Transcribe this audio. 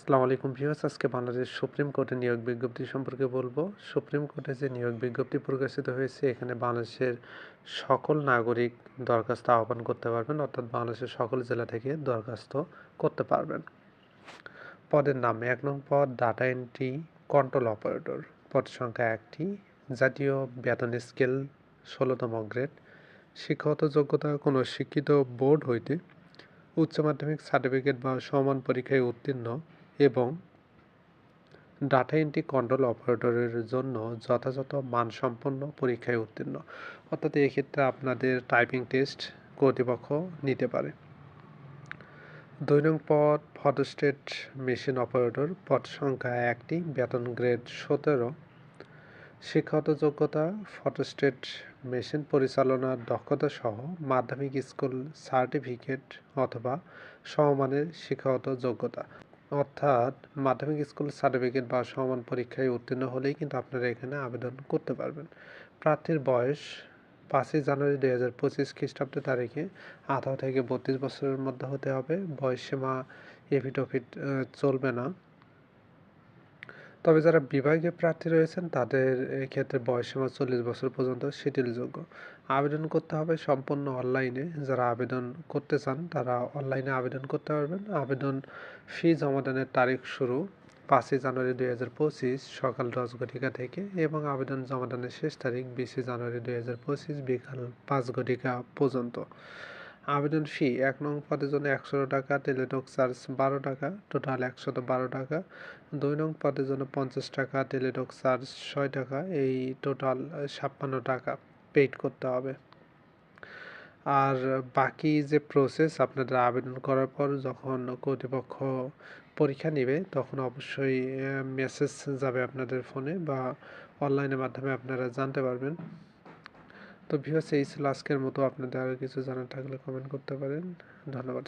আসসালামু আলাইকুম ভিউয়ার্স, আজকে বাংলাদেশ সুপ্রিম কোর্টের নিয়োগ বিজ্ঞপ্তি সম্পর্কে বলব। সুপ্রিম কোর্টে যে নিয়োগ বিজ্ঞপ্তি প্রকাশিত হয়েছে, এখানে বাংলাদেশের সকল নাগরিক দরখাস্ত আহ্বান করতে পারবেন, অর্থাৎ বাংলাদেশের সকল জেলা থেকে দরখাস্ত করতে পারবেন। পদের নাম, এক নং পদ ডাটা এন্ট্রি কন্ট্রোল অপারেটর পদ সংখ্যা একটি, জাতীয় বেতন স্কেল ষোলোতম গ্রেড, শিক্ষাগত যোগ্যতা কোনো শিক্ষিত বোর্ড হইতে উচ্চ মাধ্যমিক সার্টিফিকেট বা সমান পরীক্ষায় উত্তীর্ণ এবং ডাটা এন্ট্রি কন্ট্রোল অপারেটরের জন্য যথাযথ মানসম্পন্ন পরীক্ষায় উত্তীর্ণ। অর্থাৎ এক্ষেত্রে আপনাদের টাইপিং টেস্ট কর্তৃপক্ষ নিতে পারে। দুই নং পদ ফটোস্টেট মেশিন অপারেটর পদ সংখ্যা একটি, বেতন গ্রেড সতেরো। শিক্ষাগত যোগ্যতা ফটোস্টেট মেশিন পরিচালনার দক্ষতা সহ মাধ্যমিক স্কুল সার্টিফিকেট অথবা সমমানের শিক্ষাগত যোগ্যতা। অর্থাৎ মাধ্যমিক স্কুল সার্টিফিকেট বা সমান পরীক্ষায় উত্তীর্ণ হলেই কিন্তু আপনারা এখানে আবেদন করতে পারবেন। প্রার্থীর বয়স পাঁচই জানুয়ারি দুই হাজার পঁচিশ খ্রিস্টাব্দ তারিখে। আঠারো থেকে বত্রিশ বছরের মধ্যে হতে হবে। বয়সসীমা এফিডোফিট চলবে না। তবে যারা বিভাগীয় প্রার্থী রয়েছেন, তাদের ক্ষেত্রে বয়সসীমা চল্লিশ বছর পর্যন্ত শিথিলযোগ্য আবেদন করতে হবে সম্পূর্ণ অনলাইনে। যারা আবেদন করতে চান, তারা অনলাইনে আবেদন করতে পারবেন। আবেদন ফি জমাদানের তারিখ শুরু পাঁচই জানুয়ারি দুই হাজার পঁচিশ সকাল দশ ঘটিকা থেকে এবং আবেদন জমাদানের শেষ তারিখ বিশে জানুয়ারি দুই হাজার পঁচিশ বিকাল পাঁচ ঘটিকা পর্যন্ত। আবেদন ফি এক নং পদের জন্য একশো টাকা টেলিটক চার্জ বারো টাকা টোটাল একশত বারো টাকা। দুই নং পদের জন্য পঞ্চাশ টাকা টেলিটক চার্জ ছয় টাকা, এই টোটাল ছাপ্পান্ন টাকা পেইড করতে হবে। আর বাকি যে প্রসেস আপনাদের আবেদন করার পর যখন কর্তৃপক্ষ পরীক্ষা নেবে, তখন অবশ্যই মেসেজ যাবে আপনাদের ফোনে বা অনলাইনের মাধ্যমে আপনারা জানতে পারবেন। তো ভিউয়ার্স এই ছিল আজকের মতো। আপনাদের আরও কিছু জানার থাকলে কমেন্ট করতে পারেন। ধন্যবাদ।